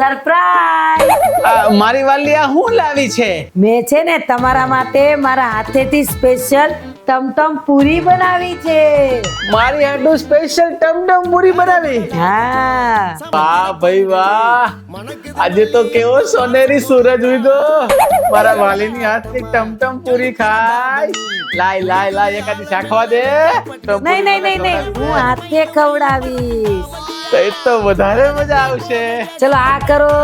Surprise મારી વાલી આ હું લાવી છે? મેં છે ને તમારા માટે મારા હાથેથી સ્પેશિયલ ટમટમ પૂરી બનાવી છે. મારી હાટુ સ્પેશિયલ ટમટમ પૂરી બનાવી? હા. વાહ ભાઈ વાહ. આજે તો કેવો સોનેરી સૂરજ ઉગ્યો. મારા વાલીની હાથની ટમટમ પૂરી ખાય લાય લાય લાય એકાદી ચાખવા દે. નહીં નહીં નહીં નહીં. હું હાથે ખવડાવીશ. તો એ તો વધારે મજા આવશે. ચલો આ કરો.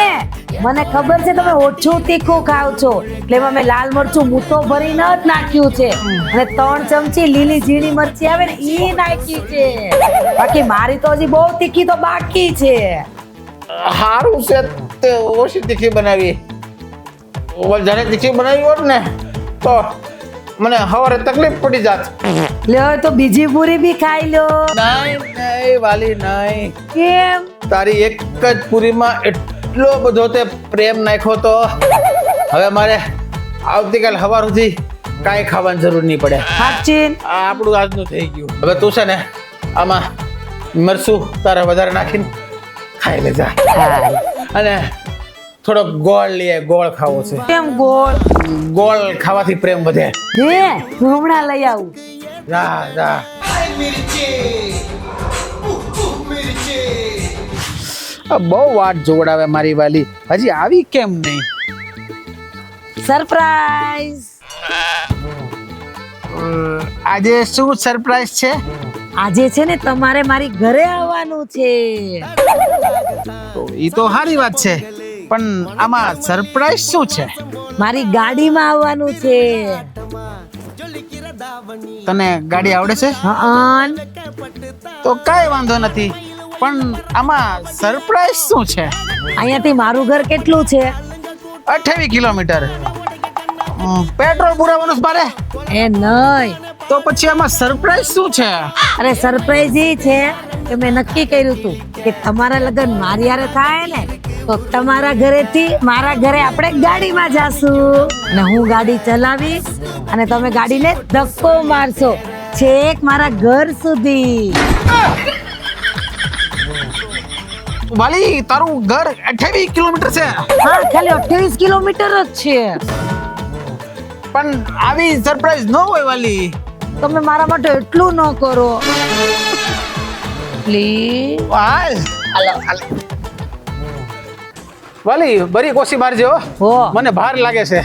ને મને ખબર છે તમે ઓછું તીખું ખાવ છો. એટલે એમાં મેં લાલ મરચું મૂતો ભરીને જ નાખ્યું છે. અને ત્રણ ચમચી લીલી ઝીણી મરચી આવે ને એ નાખી છે. બાકી મારી તો હજી બહુ તીખી તો બાકી છે. હારું છે. તે ઓછી તીખી બનાવી વધારે તીખી બનાવી હોત ને તો મને હવારે તકલીફ પડી જાત. લ્યો તો બીજી પૂરી બી ખાઈ લો. નહીં નહીં વાલી નહીં કેમ? તારી એક જ પૂરીમાં એટલો બધો તે પ્રેમ નાખ્યો તો. હવે મારે આવતીકાલ સવાર સુધી કાંઈ ખાવાની જરૂર નહીં પડે. સાચી? આ આપણું આજનું થઈ ગયું. હવે તું છે ને આમાં મરસું તારે વધારે નાખીને ખાઈ લેજા. અને થોડો ગોળ લઈએ ગોળ ખાવો છે. કેમ ગોળ? ગોળ ખાવાથી પ્રેમ વધે. હે હું હમણાં લઈ આવું. જા જા બહુ વાટ જોવડાવે મારી વાલી. હજી આવી કેમ નહીં? સરપ્રાઈઝ આજે શું સરપ્રાઈઝ છે? આજે છે ને તમારે મારી ઘરે આવવાનું છે. ઈ તો સારી વાત છે પણ આમાં સરપ્રાઈઝ શું છે? મારી ગાડીમાં આવવાનું છે. તને ગાડી આવડે છે? તો કાંઈ વાંધો નથી પણ આમાં સરપ્રાઈઝ શું છે? અહીંયાથી મારું ઘર કેટલું છે? અઠાવીસ કિલોમીટર. પેટ્રોલ પુરાવાનું મારે. એ નહીં. તો પછી આમાં સરપ્રાઈઝ શું છે? અરે સરપ્રાઈઝ એ છે કે મેં નક્કી કર્યું હતું કે તમારા લગ્ન મારી હારે થાય ને તો તમારા ઘરેથી મારા ઘરે આપણે ગાડીમાં જાશું. અને હું ગાડી ચલાવીશ અને તમે ગાડીને ધક્કો મારશો. છેક મારા ઘર સુધી. વાલી તારું ઘર અઠ્યાવીસ કિલોમીટર છે. હા ખાલી અઠ્યાવીસ કિલોમીટર જ છે. પણ આવી સરપ્રાઈઝ ન હોય વાલી. તમે મારા માટે એટલું ન કરો. પ્લીઝ હાલ હાલો, હાલો. વાલી બરી કોશી મારજો હો. મને ભાર લાગે છે.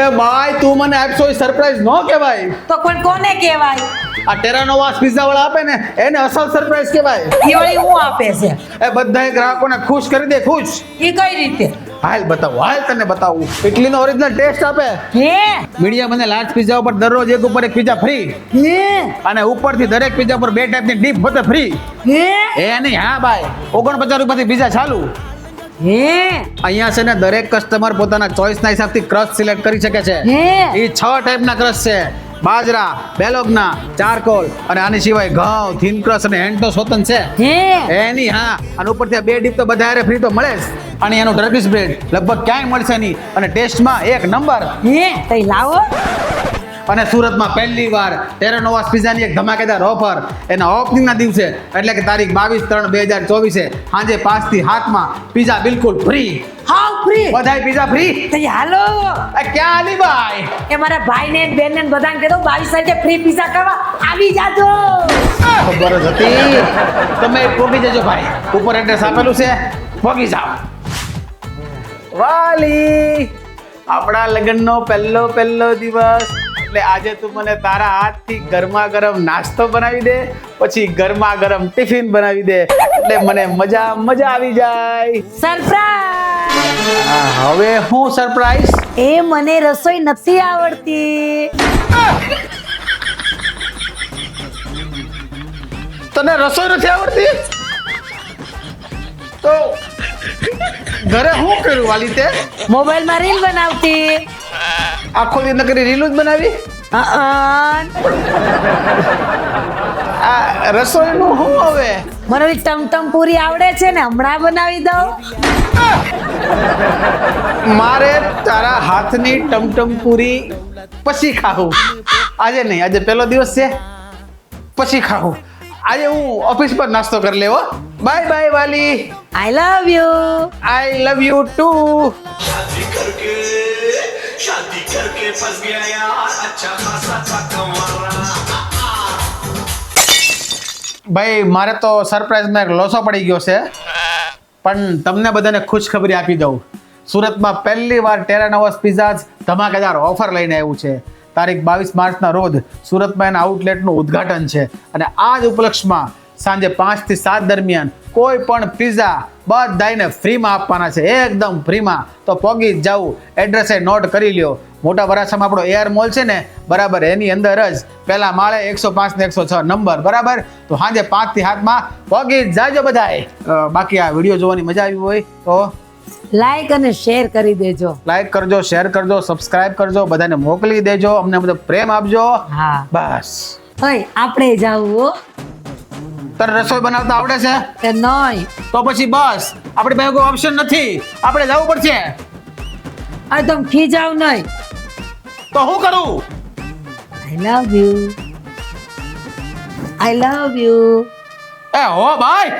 એ ભાઈ તું મને આપશો એ સરપ્રાઈઝ ન કહેવાય. તો પણ કોને કહેવાય? આ ટેરાનોવાસ પિઝા વાળા આપે ને એને અસલ સરપ્રાઈઝ કહેવાય. દિવાળી હું આપે છે? એ બધા ગ્રાહકોને ખુશ કરી દે ખુશ. એ કઈ રીતે? હાલ બતાવું હાલ તને બતાવું. ઇટલીનો ઓરિજિનલ ટેસ્ટ આપે. હે? મને અને લાર્જ પીઝા ઉપર દરરોજ એક ઉપર એક પીઝા ફ્રી હે? અને ઉપરથી દરેક પીઝા પર બે ટાઈપની ડીપ ફતે ફ્રી હે? એ નહીં હા ભાઈ ઓગણપચાસ રૂપિયાથી પીઝા ચાલુ. હે? અહીંયા છે ને દરેક કસ્ટમર પોતાના ચોઇસના હિસાબથી ક્રશ સિલેક્ટ કરી શકે છે. એ છ ટાઈપના ક્રશ છે. બાજરા બેલોગના ચારકોલ અને આની સિવાય ઘઉં થીનક્રસ અને હેન્ડ તો સ્વતંત્ર છે. એની હા. અને ઉપરથી આ બે ડીપ તો બધા ફ્રી તો મળે જ. અને એનું ટર્કીશ બ્રેડ લગભગ ક્યાંય મળશે નહીં. અને ટેસ્ટમાં એક નંબર હે તઈ લાવો. અને સુરતમાં પહેલી વાર ટેરેનોવાસ પિઝાની એક ધમાકેદાર ઓફર. એના ઓપનિંગના દિવસે એટલે કે તારીખ બાવીસ ત્રણ બે હજાર ચોવીસે સાંજે પાંચથી હાથમાં પિઝા બિલકુલ ફ્રી હાવ ફ્રી બધાય પિઝા ફ્રી તઈ હાલો. એ ક્યાં આલી ભાઈ? કે મારા ભાઈને ને બેન ને બધાને કહી દઉં બાવીસ તારીખે ફ્રી પિઝા ખાવા આવી જાજો. ખબર જ હતી. તમે પોગી જજો ભાઈ. ઉપર એડ્રેસ આપેલું છે. પોગી જાઓ. વાલી આપણા લગ્નનો પહેલો પહેલો દિવસ. એટલે આજે તું મને તારા હાથથી ગરમા ગરમ નાસ્તો બનાવી દે પછી ગરમા ગરમ ટિફિન બનાવી દે એટલે મને મજા મજા આવી જાય. સરપ્રાઈઝ હવે હું સરપ્રાઈઝ એ મને રસોઈ નથી આવડતી. તને રસોઈ નથી આવડતી? તો ઘરે શું કર્યું વાલી તે મોબાઈલમાં રીલ બનાવતી. આખો નગરી રીલું જ બનાવી. આ આ રસોઈનું શું હવે? મને ઓલી ટમટમ પૂરી આવડે છે ને હમણાં બનાવી દઉં. મારે તારા હાથની ટમટમ પૂરી પછી ખાવું. આજે નહીં આજે પહેલો દિવસ છે. પછી ખાવું. આજે હું ઓફિસ પર નાસ્તો કરી લેવો. બાય બાય વાલી. I love you I love you too शादी करके शादी करके फंस गया यार अच्छा खासा था कमारा ભાઈ મારે તો સરપ્રાઈઝમાં એક લોસો પડી ગયો છે પણ તમને બધાને ખુશખબરી આપી દઉં સુરતમાં પહેલી વાર ટેરાનોવસ પિઝા ધમાકેદાર ઓફર લઈને આવ્યું છે તારીખ બાવીસ માર્ચના રોજ સુરતમાં એના આઉટલેટનું ઉદ્ઘાટન છે અને આ જ ઉપલક્ષમાં સાંજે પાંચથી સાત દરમિયાન કોઈ પણ પિઝા બધાને ફ્રીમાં આપવાના છે એકદમ ફ્રીમાં. તો પોગી જાવું એડ્રેસે નોટ કરી લ્યો. મોટા વરાછામાં આપણો એર મોલ છે ને બરાબર એની અંદર જ પહેલા માળે એકસો પાંચ ને એકસો છ નંબર બરાબર? તો સાંજે પાંચથી હાથમાં પોગી જાજો બધાએ બાકી આ વીડિયો જોવાની મજા આવી હોય તો લાઈક અને શેર કરી દેજો. લાઈક કરજો શેર કરજો સબસ્ક્રાઇબ કરજો બધાને મોકલી દેજો અમને બધો પ્રેમ આપજો. હા. બસ. હોય આપણે જાવું હો. તને રસોઈ બનાવતા આવડે છે? એ નહીં. તો પછી બસ. આપણી પાસે કોઈ ઓપ્શન નથી. આપણે જવું પડશે. આ તમે ખીજાવ નહીં. તો હું કરું? I love you I love you એ હો ભાઈ.